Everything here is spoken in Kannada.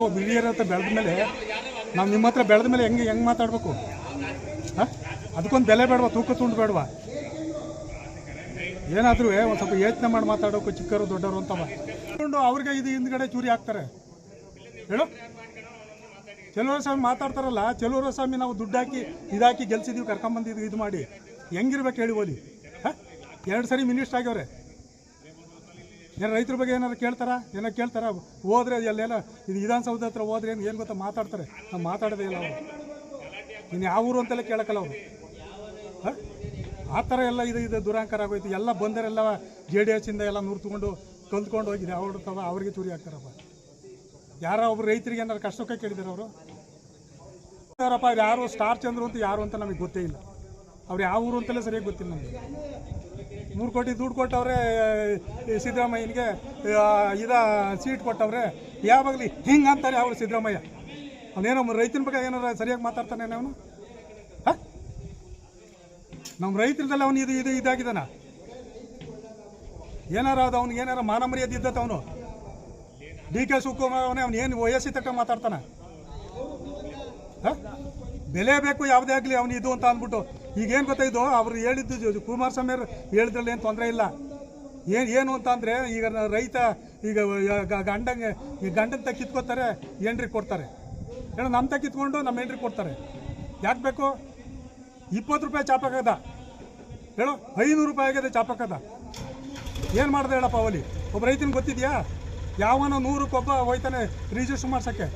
ಹಿರಿಯರ ಹತ್ರ ಬೆಳೆದ ಮೇಲೆ ನಾವು ನಿಮ್ಮ ಹತ್ರ ಬೆಳೆದ ಮೇಲೆ ಹೆಂಗೆ ಹೆಂಗೆ ಮಾತಾಡಬೇಕು? ಹಾಂ? ಅದಕ್ಕೊಂದು ಬೆಲೆ ಬೇಡವಾ, ತೂಕ ತುಂಡು ಬೇಡವಾ? ಏನಾದರೂ ಒಂದು ಸ್ವಲ್ಪ ಯೋಚನೆ ಮಾಡಿ ಮಾತಾಡೋಕು ಚಿಕ್ಕರು ದೊಡ್ಡವರು ಅಂತವ. ತುಂಡು ಅವ್ರಿಗೆ ಇದು ಹಿಂದ್ಗಡೆ ಚೂರಿ ಹಾಕ್ತಾರೆ. ಹೇಳು. ಚೆಲುವರ ಸ್ವಾಮಿ ಮಾತಾಡ್ತಾರಲ್ಲ ಚೆಲುವರ ಸ್ವಾಮಿ ನಾವು ದುಡ್ಡು ಹಾಕಿ, ಇದಾಕಿ ಗೆಲ್ಸಿದೀವಿ, ಕರ್ಕೊಂಬಂದಿದ್ವಿ, ಇದು ಮಾಡಿ. ಹೆಂಗಿರ್ಬೇಕು ಹೇಳಿ ಓಲಿ ಎರಡು ಸರಿ ಮಿನಿಸ್ಟರ್ ಆಗ್ಯವ್ರೆ. ಏನು ರೈತರ ಬಗ್ಗೆ ಏನಾರು ಕೇಳ್ತಾರ? ಏನೋ ಕೇಳ್ತಾರ? ಹೋದ್ರೆ ಎಲ್ಲೆಲ್ಲ ಇದು ವಿಧಾನಸೌಧ ಹತ್ರ ಹೋದ್ರೆ ಏನು ಏನು ಗೊತ್ತಾ? ಮಾತಾಡ್ತಾರೆ. ನಾವು ಮಾತಾಡೋದೇ ಇಲ್ಲ ಅವರು. ಇನ್ನು ಯಾವ ಊರು ಅಂತೆಲ್ಲ ಕೇಳಕ್ಕಲ್ಲ ಅವರು. ಆ ಥರ ಎಲ್ಲ ಇದು ಇದು ದುರಾಂಕಾರ ಆಗೋಯ್ತು. ಎಲ್ಲ ಬಂದರೆಲ್ಲ ಜೆ ಡಿ ಎಸ್ಸಿಂದ ಎಲ್ಲ ನೂರು ತಗೊಂಡು ಕಲ್ತ್ಕೊಂಡು ಹೋಗಿದೆ ಅವ್ರ ತವ ಅವ್ರಿಗೆ ಚೂರಿ ಹಾಕ್ತಾರಪ್ಪ. ಯಾರೋ ಒಬ್ರು ರೈತರಿಗೆ ಏನಾರು ಕಷ್ಟಕ್ಕೆ ಕೇಳಿದಾರೆ ಅವರು? ಯಾರಪ್ಪ ಯಾರು ಸ್ಟಾರ್ ಚಂದ್ರು ಅಂತ ಯಾರು ಅಂತ ನಮಗೆ ಗೊತ್ತೇ ಇಲ್ಲ. ಅವ್ರು ಯಾವ ಊರು ಅಂತಲೇ ಸರಿಯಾಗಿ ಗೊತ್ತಿಲ್ಲ ನಮಗೆ. ಮೂರು ಕೋಟಿ ದುಡ್ಡು ಕೊಟ್ಟವ್ರೆ ಸಿದ್ದರಾಮಯ್ಯನಿಗೆ ಇದ ಸೀಟ್ ಕೊಟ್ಟವ್ರೆ. ಯಾವಾಗಲಿ ಹಿಂಗೆ ಅಂತಾರೆ ಅವರು ಸಿದ್ದರಾಮಯ್ಯ. ಅವನೇನೋ ರೈತನ ಬಗ್ಗೆ ಏನಾರ ಸರಿಯಾಗಿ ಮಾತಾಡ್ತಾನೆ ಅವನು? ನಮ್ಮ ರೈತರದಲ್ಲಿ ಅವನು ಇದು ಇದು, ಇದಾಗಿದ್ದಾನ. ಏನಾರ ಅದು ಅವ್ನಿಗೆ ಏನಾರ ಮಾನ ಮರ್ಯಾದೆ ಇದ್ದತ್ತ ಅವನು. ಡಿ ಕೆ ಶಿವಕುಮಾರ್ ಅವನೇ, ಅವ್ನು ಏನು ವಯಸ್ಸಿ ತಕ್ಕ ಮಾತಾಡ್ತಾನೆ? ಬೆಲೆ ಬೇಕು, ಯಾವುದೇ ಆಗಲಿ ಅವನು ಇದು ಅಂತ ಅಂದ್ಬಿಟ್ಟು, ಈಗೇನು ಗೊತ್ತಾ ಇದು? ಅವ್ರು ಹೇಳಿದ್ದು ಕುಮಾರಸ್ವಾಮಿ ಅವರು ಹೇಳಿದ್ರಲ್ಲಿ ಏನು ತೊಂದರೆ ಇಲ್ಲ. ಏನು ಏನು ಅಂತ ಅಂದರೆ, ಈಗ ರೈತ, ಈಗ ಗಂಡಂಗೆ, ಈ ತಕ್ಕಿತ್ಕೊತಾರೆ ಕಿತ್ಕೋತಾರೆ ಎಂಟ್ರಿ ಕೊಡ್ತಾರೆ. ಹೇಳೋ ನಮ್ಮ ತ ಕಿತ್ಕೊಂಡು ನಮ್ಮ ಎಂಟ್ರಿ ಕೊಡ್ತಾರೆ. ಯಾಕೆ ಬೇಕು? ಇಪ್ಪತ್ತು ರೂಪಾಯಿ ಚಾಪಕದ ಹೇಳು, ಐನೂರು ರೂಪಾಯಿ ಆಗಿದೆ ಚಾಪಕದ ಏನು ಮಾಡಿದೆ ಹೇಳಪ್ಪ ಅವಲಿ? ಒಬ್ಬ ರೈತನ ಗೊತ್ತಿದೆಯಾ? ಯಾವನೋ ನೂರಕ್ಕೊಬ್ಬ ಹೋಯ್ತಾನೆ, ರಿಜಿಸ್ಟರ್ ಮಾಡ್ಸೋಕ್ಕೆ.